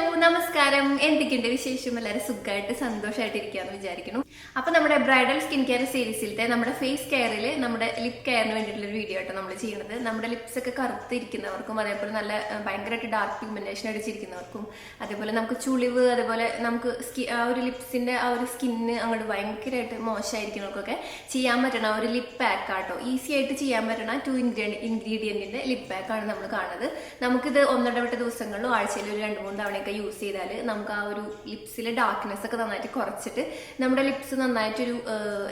Hello നമസ്കാരം. എന്തൊക്കെയുണ്ട് വിശേഷം? എല്ലാവരും സുഖമായിട്ട് സന്തോഷമായിട്ട് ഇരിക്കാന്ന് വിചാരിക്കുന്നു. അപ്പൊ നമ്മുടെ ബ്രൈഡൽ സ്കിൻ കെയർ സീരീസിലത്തെ നമ്മുടെ ഫേസ് കെയറിൽ നമ്മുടെ ലിപ് കെയറിന് വേണ്ടിയിട്ടുള്ള ഒരു വീഡിയോ ആയിട്ട് നമ്മൾ ചെയ്യുന്നത്. നമ്മുടെ ലിപ്സ് ഒക്കെ കറുത്തിരിക്കുന്നവർക്കും അതേപോലെ നല്ല ഭയങ്കരമായിട്ട് ഡാർക്ക് പിഗ്മെന്റേഷൻ അടിച്ചിരിക്കുന്നവർക്കും അതേപോലെ നമുക്ക് ചുളിവ് അതേപോലെ നമുക്ക് സ്കി ആ ഒരു ലിപ്സിന്റെ ആ ഒരു സ്കിന്ന് അങ്ങോട്ട് ഭയങ്കരമായിട്ട് മോശമായിരിക്കുന്നവർക്കൊക്കെ ചെയ്യാൻ പറ്റണ ഒരു ലിപ് പാക്ക് ആട്ടോ. ഈസി ആയിട്ട് ചെയ്യാൻ പറ്റണ ടു ഇൻഗ്രീഡിയൻ ഇൻഗ്രീഡിയന്റിന്റെ ലിപ് പാക്ക് ആണ് നമ്മൾ കാണുന്നത്. നമുക്കിത് ഒന്നിടവിട്ട ദിവസങ്ങളിലും ആഴ്ചയിൽ ഒരു രണ്ട് മൂന്ന് തവണയൊക്കെ യൂസ് ചെയ്താൽ നമുക്ക് ആ ഒരു ലിപ്സിലെ ഡാർക്ക്നെസ് ഒക്കെ നന്നായിട്ട് കുറച്ചിട്ട് നമ്മുടെ ലിപ്സ് നന്നായിട്ടൊരു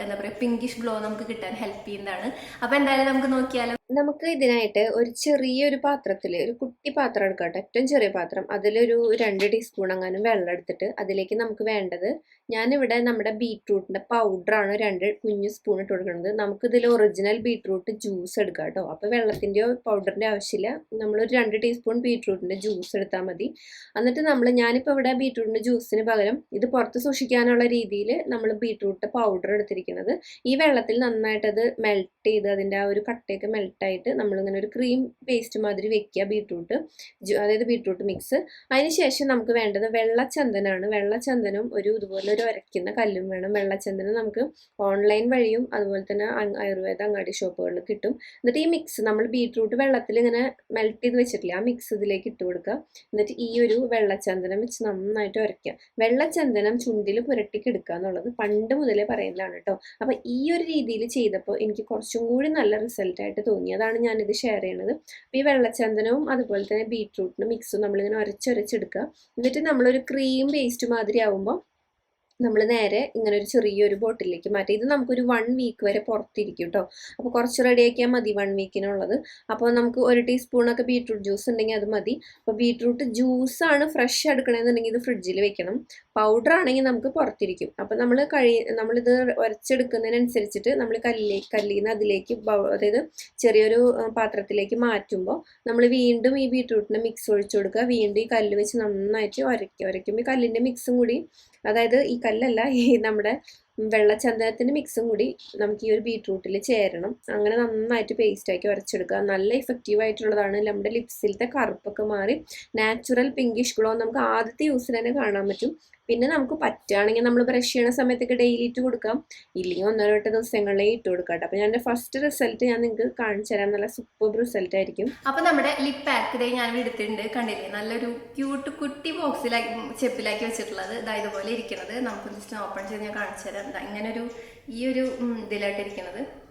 എന്താ പറയുക പിങ്കിഷ് ഗ്ലോ നമുക്ക് കിട്ടാൻ ഹെൽപ്പ് ചെയ്യുന്നതാണ്. അപ്പോൾ എന്തായാലും നമുക്ക് നോക്കിയാലോ? നമുക്ക് ഇതിനായിട്ട് ഒരു ചെറിയൊരു പാത്രത്തിൽ ഒരു കുട്ടി പാത്രം എടുക്കാം ഏറ്റവും ചെറിയ പാത്രം. അതിലൊരു രണ്ട് ടീസ്പൂൺ അങ്ങാനും വെള്ളം എടുത്തിട്ട് അതിലേക്ക് നമുക്ക് വേണ്ടത് ഞാനിവിടെ നമ്മുടെ ബീട്രൂട്ടിന്റെ പൗഡറാണ് രണ്ട് കുഞ്ഞു സ്പൂൺ ഇട്ട് കൊടുക്കുന്നത്. നമുക്കിതിൽ ഒറിജിനൽ ബീട്രൂട്ട് ജ്യൂസ് എടുക്കാം കേട്ടോ. അപ്പോൾ വെള്ളത്തിന്റെയോ പൗഡറിന്റെ ആവശ്യമില്ല. നമ്മളൊരു രണ്ട് ടീസ്പൂൺ ബീട്രൂട്ടിന്റെ ജ്യൂസ് എടുത്താൽ മതി. എന്നിട്ട് നമ്മൾ ഞാനിപ്പോൾ ഇവിടെ ബീട്രൂട്ടിന്റെ ജ്യൂസിന് പകരം ഇത് പുറത്ത് സൂക്ഷിക്കാനുള്ള രീതിയിൽ നമ്മൾ ബീട്രൂട്ട് പൗഡർ എടുത്തിരിക്കുന്നത്. ഈ വെള്ളത്തിൽ നന്നായിട്ടത് മെൽറ്റ് ചെയ്ത് അതിന്റെ ആ ഒരു കട്ടയൊക്കെ മെൽട്ടായിട്ട് നമ്മളിങ്ങനെ ഒരു ക്രീം പേസ്റ്റ് മാതിരി വെക്കുക ബീട്രൂട്ട് അതായത് ബീട്രൂട്ട് മിക്സ് അതിനുശേഷം നമുക്ക് വേണ്ടത് വെള്ളച്ചന്ദനാണ്. വെള്ളച്ചന്ദനം ഒരു ഇതുപോലെ ഒരു ഉരയ്ക്കുന്ന കല്ലും വേണം. വെള്ളച്ചന്ദനം നമുക്ക് ഓൺലൈൻ വഴിയും അതുപോലെ തന്നെ ആയുർവേദ അങ്ങാടി ഷോപ്പുകളിൽ കിട്ടും. എന്നിട്ട് ഈ മിക്സ് നമ്മൾ ബീട്രൂട്ട് വെള്ളത്തിൽ ഇങ്ങനെ മെൽറ്റ് ചെയ്ത് വെച്ചിട്ടില്ല ആ മിക്സ് ഇതിലേക്ക് ഇട്ട് കൊടുക്കുക എന്നിട്ട് ഈ ഒരു വെള്ളച്ചന്ദനം വെച്ച് നന്നായിട്ട് ഉരയ്ക്കുക വെള്ളച്ചന്ദനം ചുണ്ടിൽ പുരട്ടിക്കെടുക്കുക എന്നുള്ളത് പണ്ട് മുതലേ പറയുന്നതാണ് കേട്ടോ അപ്പൊ ഈ ഒരു രീതിയിൽ ചെയ്തപ്പോൾ എനിക്ക് കുറച്ചും കൂടി നല്ല റിസൾട്ട് ആയിട്ട് തോന്നി അതാണ് ഞാനിത് ഷെയർ ചെയ്യണത്. അപ്പോൾ ഈ വെള്ളച്ചന്ദനവും അതുപോലെ തന്നെ ബീറ്റ്റൂട്ടിനും മിക്സും നമ്മളിങ്ങനെ ഉരച്ചൊരച്ചെടുക്കുക എന്നിട്ട് നമ്മളൊരു ക്രീം പേസ്റ്റ് മാതിരി ആവുമ്പോൾ നമ്മൾ നേരെ ഇങ്ങനെ ഒരു ചെറിയൊരു ബോട്ടിലേക്ക് മാറ്റി. ഇത് നമുക്കൊരു വൺ വീക്ക് വരെ പുറത്തിരിക്കും കേട്ടോ അപ്പോൾ കുറച്ച് റെഡിയാക്കിയാൽ മതി വൺ വീക്കിനുള്ളത് അപ്പോൾ നമുക്ക് ഒരു ടീസ്പൂണൊക്കെ ബീട്രൂട്ട് ജ്യൂസ് ഉണ്ടെങ്കിൽ അത് മതി. അപ്പോൾ ബീട്രൂട്ട് ജ്യൂസാണ് ഫ്രഷ് എടുക്കണമെന്നുണ്ടെങ്കിൽ ഇത് ഫ്രിഡ്ജിൽ വെക്കണം. പൗഡർ ആണെങ്കിൽ നമുക്ക് പുറത്തിരിക്കും. അപ്പോൾ നമ്മൾ കഴി നമ്മളിത് ഉരച്ചെടുക്കുന്നതിനനുസരിച്ചിട്ട് നമ്മൾ കല്ലിലേക്ക് കല്ലിൽ നിന്ന് അതിലേക്ക് അതായത് ചെറിയൊരു പാത്രത്തിലേക്ക് മാറ്റുമ്പോൾ നമ്മൾ വീണ്ടും ഈ ബീട്രൂട്ടിന്റെ മിക്സ് ഒഴിച്ചു കൊടുക്കുക. വീണ്ടും ഈ കല്ല് വെച്ച് നന്നായിട്ട് ഉരയ്ക്കുക ഉരയ്ക്കുമ്പോൾ ഈ കല്ലിന്റെ മിക്സും കൂടി അതായത് ഈ കല്ലല്ല ഈ നമ്മുടെ വെള്ളച്ചന്ദനത്തിന്റെ മിക്സും കൂടി നമുക്ക് ഈ ഒരു ബീട്രൂട്ടിൽ ചേരണം. അങ്ങനെ നന്നായിട്ട് പേസ്റ്റ് ആക്കി ഉരച്ചെടുക്കുക നല്ല ഇഫക്റ്റീവ് ആയിട്ടുള്ളതാണ് നമ്മുടെ ലിപ്സിലത്തെ കറുപ്പൊക്കെ മാറി. നാച്ചുറൽ പിങ്കിഷ് ഗ്ലോ നമുക്ക് ആദ്യത്തെ യൂസിൽ തന്നെ കാണാൻ പറ്റും. പിന്നെ നമുക്ക് പറ്റുകയാണെങ്കിൽ നമ്മൾ ബ്രഷ് ചെയ്യണ സമയത്തൊക്കെ ഡെയിലി ഇട്ട് കൊടുക്കാം. ഇല്ലെങ്കിൽ ഒന്നോ രണ്ടോ ദിവസങ്ങളിലേ ഇട്ട് കൊടുക്കാം അപ്പോൾ ഞാൻ ഫസ്റ്റ് റിസൾട്ട് ഞാൻ നിങ്ങൾക്ക് കാണിച്ചു തരാം. നല്ല സൂപ്പർ റിസൾട്ട് ആയിരിക്കും. അപ്പൊ നമ്മുടെ ലിപ് പാക്ക് ഇതേ ഞാൻ എടുത്തിട്ടുണ്ട്. കണ്ടില്ലേ? നല്ലൊരു ക്യൂട്ട് കുട്ടി ബോക്സിലാക്കി ചെപ്പിലാക്കി വെച്ചിട്ടുള്ളത്. ഇതായതുപോലെ ഇരിക്കുന്നത്. നമുക്ക് ഓപ്പൺ ചെയ്ത് ഞാൻ കാണിച്ചു തരാം. ഇങ്ങനെ ഒരു ഈ ഒരു ഇതിലായിട്ടിരിക്കുന്നത്.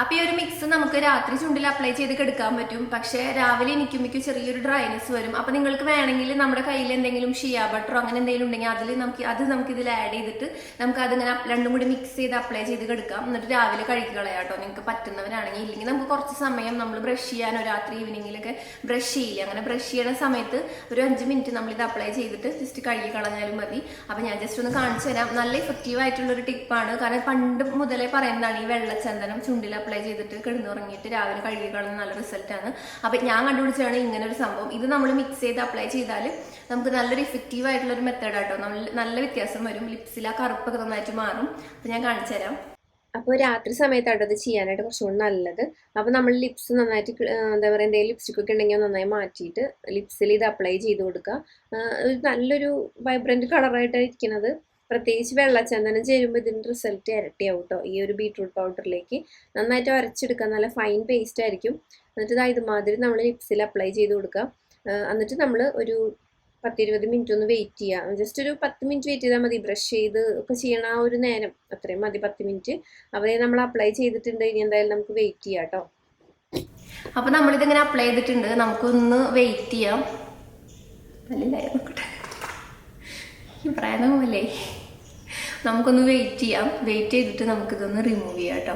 അപ്പൊ ഈ ഒരു മിക്സ് നമുക്ക് രാത്രി ചുണ്ടിൽ അപ്ലൈ ചെയ്ത് കെടുക്കാൻ പറ്റും. പക്ഷേ രാവിലെ എനിക്കുമ്പോഴേക്കും ചെറിയൊരു ഡ്രൈനെസ് വരും. അപ്പൊ നിങ്ങൾക്ക് വേണമെങ്കിൽ നമ്മുടെ കയ്യിൽ എന്തെങ്കിലും ഷിയ ബട്ടറോ അങ്ങനെ എന്തെങ്കിലും ഉണ്ടെങ്കിൽ അതിൽ നമുക്ക് അത് നമുക്ക് ഇതിൽ ആഡ് ചെയ്തിട്ട് നമുക്ക് അതിങ്ങനെ രണ്ടും കൂടി മിക്സ് ചെയ്ത് അപ്ലൈ ചെയ്ത് കെടുക്കാം. എന്നിട്ട് രാവിലെ കഴുകി കളയാട്ടോ നിങ്ങൾക്ക് പറ്റുന്നവരാണെങ്കിൽ ഇല്ലെങ്കിൽ നമുക്ക് കുറച്ച് സമയം നമ്മൾ ബ്രഷ് ചെയ്യാനോ രാത്രി ഈവനിങ്ങിലൊക്കെ ബ്രഷ് ചെയ്യില്ല? അങ്ങനെ ബ്രഷ് ചെയ്യണ സമയത്ത് ഒരു അഞ്ച് മിനിറ്റ് നമ്മൾ ഇത് അപ്ലൈ ചെയ്തിട്ട് ജസ്റ്റ് കഴുകി കളഞ്ഞാലും മതി. അപ്പൊ ഞാൻ ജസ്റ്റ് ഒന്ന് കാണിച്ചു തരാം. നല്ല ഇഫക്റ്റീവ് ആയിട്ടുള്ള ഒരു ടിപ്പാണ് കാരണം പണ്ട് മുതലേ പറയുന്നതാണ് ഈ വെള്ളച്ചന്ദനം ചുണ്ടിൽ അപ്ലൈ ചെയ്തിട്ട് കിടന്നുറങ്ങിയിട്ട് രാവിലെ കഴുകി കളഞ്ഞ നല്ല റിസൾട്ടാണ് അപ്പം ഞാൻ കണ്ടുപിടിച്ചാണ് ഇങ്ങനെ ഒരു സംഭവം. ഇത് നമ്മൾ മിക്സ് ചെയ്ത് അപ്ലൈ ചെയ്താൽ നമുക്ക് നല്ലൊരു ഇഫക്റ്റീവ് ആയിട്ടുള്ള ഒരു മെത്തേഡ് ആട്ടോ. നല്ല വ്യത്യാസം വരും. ലിപ്സിൽ ആ കറുപ്പൊക്കെ നന്നായിട്ട് മാറും. അപ്പം ഞാൻ കാണിച്ചു തരാം. അപ്പോൾ രാത്രി സമയത്താണ് ഇത് ചെയ്യാനായിട്ട് കുറച്ചുകൂടി നല്ലത്. അപ്പോൾ നമ്മൾ ലിപ്സ് നന്നായിട്ട് എന്താ പറയുക എന്തെങ്കിലും ലിപ്സ്റ്റിക് ഒക്കെ ഉണ്ടെങ്കിൽ നന്നായി മാറ്റിയിട്ട് ലിപ്സിൽ ഇത് അപ്ലൈ ചെയ്ത് കൊടുക്കുക. നല്ലൊരു വൈബ്രന്റ് കളറായിട്ടാണ് ഇരിക്കുന്നത്. പ്രത്യേകിച്ച് വെള്ളച്ചന്ദനം ചേരുമ്പോൾ ഇതിന്റെ റിസൾട്ട് ഇരട്ടിയാവും കേട്ടോ ഈ ഒരു ബീട്രൂട്ട് പൗഡറിലേക്ക് നന്നായിട്ട് അരച്ചെടുക്കുക നല്ല ഫൈൻ പേസ്റ്റ് ആയിരിക്കും. എന്നിട്ട് ഇതാ ഇതുമാതിരി നമ്മൾ ലിപ്സിൽ അപ്ലൈ ചെയ്ത് കൊടുക്കുക എന്നിട്ട് നമ്മൾ ഒരു പത്തിരുപത് മിനിറ്റ് ഒന്ന് വെയിറ്റ് ചെയ്യുക ജസ്റ്റ് ഒരു പത്ത് മിനിറ്റ് വെയിറ്റ് ചെയ്താൽ മതി. ബ്രഷ് ചെയ്ത് ഒക്കെ ചെയ്യണ ആ ഒരു നേരം. അത്രയും മതി പത്ത് മിനിറ്റ് അവരെ നമ്മൾ അപ്ലൈ ചെയ്തിട്ടുണ്ട്. ഇനി എന്തായാലും നമുക്ക് വെയിറ്റ് ചെയ്യാം കേട്ടോ അപ്പൊ നമ്മളിതിങ്ങനെ അപ്ലൈ ചെയ്തിട്ടുണ്ട്. നമുക്കൊന്ന് വെയിറ്റ് ചെയ്യാം. നല്ലതായി ഈ പ്രായം പ്രായമല്ലേ നമുക്കൊന്ന് വെയിറ്റ് ചെയ്യാം. വെയിറ്റ് ചെയ്തിട്ട് നമുക്കിതൊന്ന് റിമൂവ് ചെയ്യാം കേട്ടോ.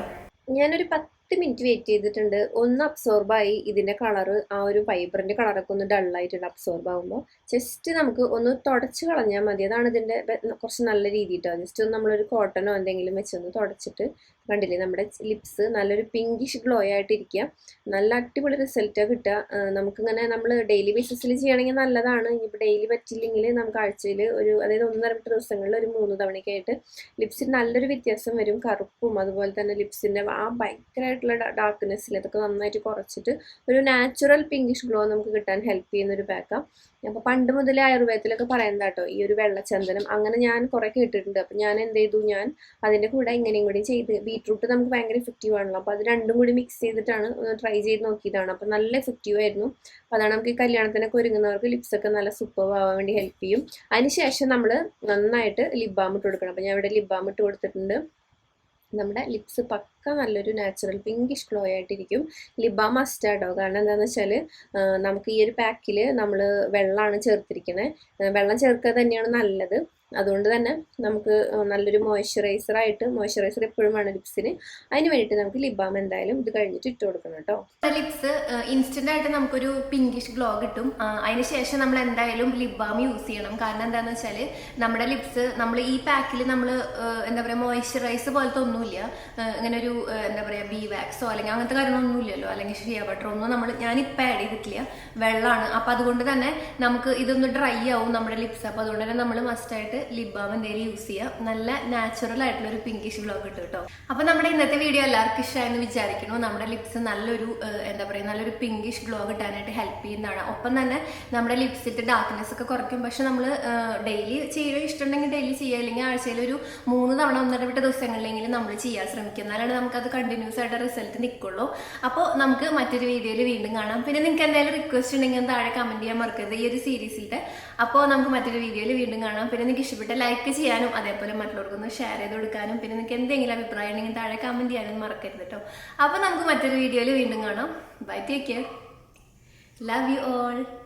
ഞാനൊരു പത്ത് മിനിറ്റ് വെയിറ്റ് ചെയ്തിട്ടുണ്ട്. ഒന്ന് അബ്സോർബായി ഇതിന്റെ കളറ് ആ ഒരു ഫൈബറിന്റെ കളറൊക്കെ ഒന്ന് ഡള്ളായിട്ടുണ്ട് അബ്സോർബ് ആകുമ്പോൾ ജസ്റ്റ് നമുക്ക് ഒന്ന് തുടച്ച് കളഞ്ഞാൽ മതി. അതാണ് ഇതിന്റെ കുറച്ച് നല്ല രീതി കേട്ടോ ജസ്റ്റ് ഒന്ന് നമ്മളൊരു കോട്ടനോ എന്തെങ്കിലും വെച്ചൊന്ന് തുടച്ചിട്ട് കണ്ടില്ലേ? നമ്മുടെ ലിപ്സ് നല്ലൊരു പിങ്കിഷ് ഗ്ലോ ആയിട്ട് ഇരിക്കുക നല്ല അടിപൊളി റിസൾട്ടാണ് കിട്ടുക നമുക്കിങ്ങനെ നമ്മൾ ഡെയിലി ബേസിസിൽ ചെയ്യണമെങ്കിൽ നല്ലതാണ്. ഇനിയിപ്പോൾ ഡെയിലി പറ്റില്ലെങ്കിൽ നമുക്ക് ആഴ്ചയിൽ ഒരു അതായത് ഒന്നര എട്ട് ദിവസങ്ങളിൽ ഒരു മൂന്ന് തവണക്കായിട്ട് ലിപ്സിന് നല്ലൊരു വ്യത്യാസം വരും. കറുപ്പും അതുപോലെ തന്നെ ലിപ്സിന്റെ ആ ഭയങ്കരമായിട്ടുള്ള ഡാർക്ക്നെസ്സിൽ അതൊക്കെ നന്നായിട്ട് കുറച്ചിട്ട് ഒരു നാച്ചുറൽ പിങ്കിഷ് ഗ്ലോ നമുക്ക് കിട്ടാൻ ഹെൽപ്പ് ചെയ്യുന്ന ഒരു പാക്കാണ് അപ്പോൾ പണ്ട് മുതലേ ആയുർവേദത്തിലൊക്കെ പറയുന്നത് കേട്ടോ ഈ ഒരു വെള്ളച്ചന്ദനം. അങ്ങനെ ഞാൻ കുറേ കേട്ടിട്ടുണ്ട്. അപ്പം ഞാൻ എന്ത് ചെയ്തു? ഞാൻ അതിന്റെ കൂടെ ഇങ്ങനെയും കൂടി ചെയ്ത് ബീട്രൂട്ട് നമുക്ക് ഭയങ്കര എഫക്റ്റീവ് ആണല്ലോ. അപ്പോൾ അത് രണ്ടും കൂടി മിക്സ് ചെയ്തിട്ടാണ് ഒന്ന് ട്രൈ ചെയ്ത് നോക്കിയതാണ്. അപ്പോൾ നല്ല എഫക്റ്റീവ് ആയിരുന്നു. അപ്പോൾ അതാണ് നമുക്ക് കല്യാണത്തിനൊക്കെ ഒരുങ്ങുന്നവർക്ക് ലിപ്സൊക്കെ നല്ല സൂപ്പർ ആവാൻ വേണ്ടി ഹെൽപ്പ് ചെയ്യും. അതിനുശേഷം നമ്മൾ നന്നായിട്ട് ലിപ് ബാം ഇട്ട് കൊടുക്കണം. അപ്പോൾ ഞാൻ ഇവിടെ ലിപ് ബാം ഇട്ട് കൊടുത്തിട്ടുണ്ട്. നമ്മുടെ ലിപ്സ് പക്ക നല്ലൊരു നാച്ചുറൽ പിങ്കിഷ് ഗ്ലോ ആയിട്ടിരിക്കും. ലിബ മസ്റ്റാർഡോ കാരണം എന്താണെന്ന് വെച്ചാൽ നമുക്ക് ഈ ഒരു പാക്കിൽ നമ്മൾ വെള്ളമാണ് ചേർത്തിരിക്കുന്നത് വെള്ളം ചേർക്കുക തന്നെയാണ് നല്ലത്. അതുകൊണ്ട് തന്നെ നമുക്ക് നല്ലൊരു മോയ്സ്ചറൈസർ ആയിട്ട് മോയ്സ്ചറൈസർ എപ്പോഴും വേണം ലിപ്സിന്. അതിന് വേണ്ടിയിട്ട് നമുക്ക് ലിബാം എന്തായാലും ഇത് കഴിഞ്ഞിട്ട് ഇട്ട് കൊടുക്കണം കേട്ടോ. ലിപ്സ് ഇൻസ്റ്റന്റ് ആയിട്ട് നമുക്കൊരു പിങ്കിഷ് ഗ്ലോ കിട്ടും. അതിനുശേഷം അതിന് ശേഷം നമ്മൾ എന്തായാലും ലിബാം യൂസ് ചെയ്യണം. കാരണം എന്താണെന്ന് വെച്ചാൽ നമ്മുടെ ലിപ്സ് നമ്മൾ ഈ പാക്കിൽ നമ്മൾ എന്താ പറയുക മോയ്സ്ചറൈസ് പോലത്തെ ഒന്നുമില്ല. ഇങ്ങനെ ഒരു ആ, എന്താ പറയുക ബി വാക്സോ അല്ലെങ്കിൽ അങ്ങനത്തെ കാര്യങ്ങളൊന്നും ഇല്ലല്ലോ അല്ലെങ്കിൽ ഷിയ ബട്ടറോ ഒന്നും നമ്മൾ ഞാനിപ്പോൾ ആഡ് ചെയ്തിട്ടില്ല. വെള്ളമാണ് അപ്പോൾ അതുകൊണ്ട് തന്നെ നമുക്ക് ഇതൊന്ന് ഡ്രൈ ആവും നമ്മുടെ ലിപ്സ് അപ്പോൾ അതുകൊണ്ട് തന്നെ നമ്മൾ മസ്റ്റായിട്ട് ലിപ് ബാം എന്തെങ്കിലും യൂസ് ചെയ്യുക നല്ല നാച്ചുറൽ ആയിട്ടുള്ള ഒരു പിങ്കിഷ് ഗ്ലോ കിട്ടും കേട്ടോ. അപ്പോൾ നമ്മുടെ ഇന്നത്തെ വീഡിയോ എല്ലാവർക്കും ഇഷ്ടമായെന്ന് വിചാരിക്കുന്നു. നമ്മുടെ ലിപ്സ് നല്ലൊരു എന്താ പറയുക നല്ലൊരു പിങ്കിഷ് ഗ്ലോ കിട്ടാനായിട്ട് ഹെൽപ്പ് ചെയ്യുന്നതാണ്. ഒപ്പം തന്നെ നമ്മുടെ ലിപ്സിന്റെ ഡാർക്ക്നെസ് ഒക്കെ കുറയ്ക്കും. പക്ഷെ നമ്മൾ ഡെയിലി ചെയ്യുക ഇഷ്ടമുണ്ടെങ്കിൽ ഡെയിലി ചെയ്യുക അല്ലെങ്കിൽ ആഴ്ചയിൽ ഒരു മൂന്ന് തവണ ഒന്നിടവിട്ട ദിവസങ്ങളിലെങ്കിലും നമ്മൾ ചെയ്യാൻ ശ്രമിക്കും. എന്നാലാണ് നമുക്കത് കണ്ടിന്യൂസ് ആയിട്ട് റിസൾട്ട് നിൽക്കുള്ളൂ അപ്പോൾ നമുക്ക് മറ്റൊരു വീഡിയോയിൽ വീണ്ടും കാണാം. പിന്നെ നിങ്ങൾക്ക് എന്തെങ്കിലും റിക്വസ്റ്റ് ഉണ്ടെങ്കിൽ താഴെ കമന്റ് ചെയ്യാൻ മറക്കരുത് ഈ ഒരു സീരീസിന്റെ അപ്പോൾ നമുക്ക് മറ്റൊരു വീഡിയോയിൽ വീണ്ടും കാണാം. പിന്നെ നിങ്ങൾക്ക് ഇഷ്ടപ്പെട്ട ലൈക്ക് ചെയ്യാനും അതേപോലെ മറ്റുള്ളവർക്കൊന്ന് ഷെയർ ചെയ്ത് കൊടുക്കാനും. പിന്നെ നിങ്ങൾക്ക് എന്തെങ്കിലും അഭിപ്രായം ഉണ്ടെങ്കിൽ താഴെ കമന്റ് ചെയ്യാനും മറക്കരുത് കേട്ടോ അപ്പോൾ നമുക്ക് മറ്റൊരു വീഡിയോയിൽ വീണ്ടും കാണാം. Bye take care love you all